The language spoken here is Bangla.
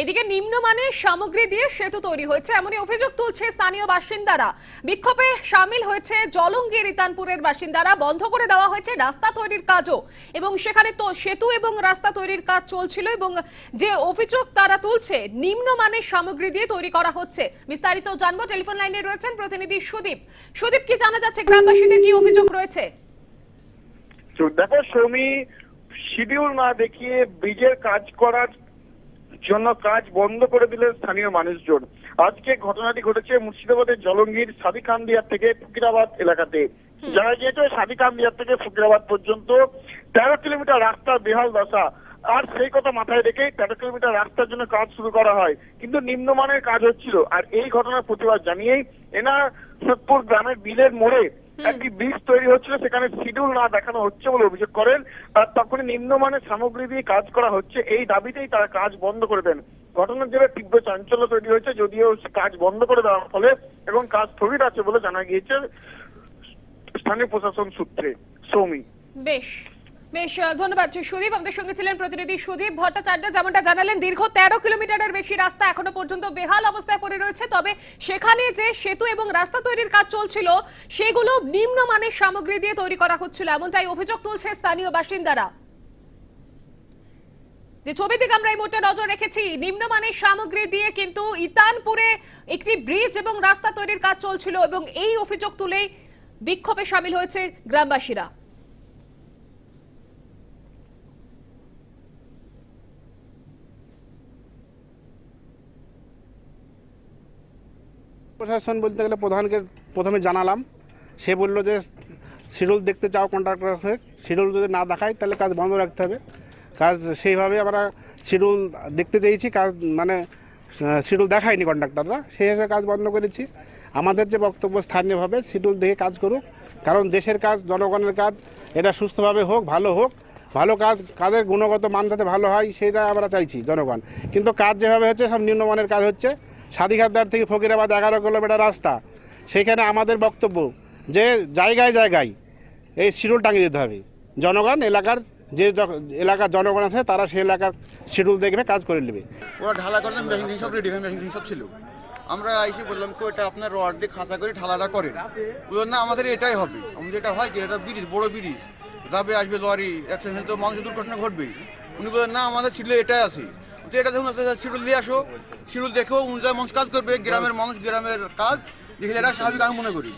এদিকে নিম্নমানের সামগ্রী দিয়ে সেতু তৈরি হয়েছে। এমনই অভিযোগ তুলছে স্থানীয় বাসিন্দারা। বিক্ষোভে সামিল হয়েছে জলঙ্গির ইতানপুরের বাসিন্দারা। বন্ধ করে দেওয়া হয়েছে রাস্তা তৈরির কাজও। এবং সেখানে তো সেতু এবং রাস্তা তৈরির কাজ চলছিল এবং যে অভিযোগ তারা তুলছে নিম্নমানের সামগ্রী দিয়ে তৈরি করা হচ্ছে। বিস্তারিত জানব। টেলিফোন লাইনে রয়েছেন প্রতিনিধি সুদীপ। সুদীপ, কি জানা যাচ্ছে? গ্রামবাসীদের কি অভিযোগ রয়েছে? দেখো, সৌমি, শিডিউল না দেখিয়ে ব্রিজের কাজ করার জন্য কাজ বন্ধ করে দিলেন স্থানীয় মানুষজন। আজকে ঘটনাটি ঘটেছে মুর্শিদাবাদের জলঙ্গির সাদিকান্দিয়া থেকে ফকিরাবাদ এলাকাতে। জানা গিয়েছে সাদিকান্দিয়া থেকে ফকিরাবাদ পর্যন্ত তেরো কিলোমিটার রাস্তার বেহাল দশা। আর সেই কথা মাথায় রেখেই তেরো কিলোমিটার রাস্তার জন্য কাজ শুরু করা হয়। কিন্তু নিম্নমানের কাজ হচ্ছিল। আর এই ঘটনার প্রতিবাদ জানিয়েই এনা সোদপুর গ্রামের বিলের মোড়ে একটি ব্রিজ তৈরি হচ্ছিল সেখানে শিডিউল না দেখানো হচ্ছে বলে অভিযোগ করেন। আর তখনই নিম্নমানের সামগ্রী দিয়ে কাজ করা হচ্ছে। এই দাবিতেই তারা কাজ বন্ধ করে দেন। ঘটনার জেরে তীব্র চাঞ্চল্য তৈরি হয়েছে যদিও কাজ বন্ধ করে দেওয়ার ফলে এবং কাজ স্থগিত আছে বলে জানা গিয়েছে স্থানীয় প্রশাসন সূত্রে। সৌমি। বেশ। বেশ ধন্যবাদ সুদীপ। আমাদের সঙ্গে ছিলেন প্রতিনিধি সুদীপ ভট্টাচার্য, যেমনটা জানালেন, দীর্ঘ তেরো কিলোমিটারের বেশি রাস্তা এখনও পর্যন্ত বেহাল অবস্থায় পড়ে রয়েছে। তবে সেখানে যে সেতু এবং রাস্তা তৈরির কাজ চলছিল, সেগুলো নিম্নমানের সামগ্রী দিয়ে তৈরি করা হচ্ছিল। এমনটাই অভিযোগ তুলছে স্থানীয় বাসিন্দারা। যে ছবি দিকে আমরা এই মুহূর্তে নজর রেখেছি নিম্নমানের সামগ্রী দিয়ে কিন্তু ইতানপুরে একটি ব্রিজ এবং রাস্তা তৈরির কাজ চলছিল এবং এই অভিযোগ তুলেই বিক্ষোভে সামিল হয়েছে গ্রামবাসীরা। প্রশাসন বলতে গেলে প্রধানকে প্রথমে জানালাম। সে বলল যে, শিডিউল দেখতে চাও কন্ট্রাক্টর থেকে শিডিউল যদি না দেখায় তাহলে কাজ বন্ধ রাখতে হবে। কাজ সেইভাবে আমরা শিডিউল দেখতে চেয়েছি, কাজ মানে শিডিউল দেখায়নি কন্ট্রাক্টররা, সেই হিসেবে কাজ বন্ধ করেছি। আমাদের যে বক্তব্য স্থানীয়ভাবে, শিডিউল দেখে কাজ করুক, কারণ দেশের কাজ, জনগণের কাজ, এটা সুস্থভাবে হোক, ভালো হোক, ভালো কাজ, কাজের গুণগত মান যাতে ভালো হয়, সেটা আমরা চাইছি জনগণ। কিন্তু কাজ যেভাবে হচ্ছে, সব নিম্নমানের কাজ হচ্ছে। সাদিঘাটদার থেকে ফকিরাবাদ এগারো কিলোমিটার রাস্তা। সেখানে আমাদের বক্তব্য যে জায়গায় জায়গায় এই শিডিউল টাঙিয়ে দিতে হবে। জনগণ, এলাকার যে এলাকার জনগণ আছে, তারা সেই এলাকার শিডিউল দেখবে, কাজ করে নেবে। ওরা ঢালা করে মেশিন সব রেডি মেশিন সব ছিল। আমরা এসে বললাম কো এটা আপনার রড দিয়ে খাঁচা করে ঢালাটা করেন। বললেন না আমাদের এটাই হবে। আমাদের এটা হয় কি? এটা ব্রিজ, বড় ব্রিজ। যাবে, আসবে লরি, অ্যাক্সিডেন্ট তো মানুষের দুর্ঘটনা ঘটবে উনি বললেন, না, আমাদের ছিল এটাই আছে। তো এটা দেখুন শিডিউল দিয়ে আসো। শিডিউল দেখেও অনুযায়ী মানুষ কাজ করবে, গ্রামের মানুষ, গ্রামের কাজ, দেখে এটা স্বাভাবিক আমি মনে করি।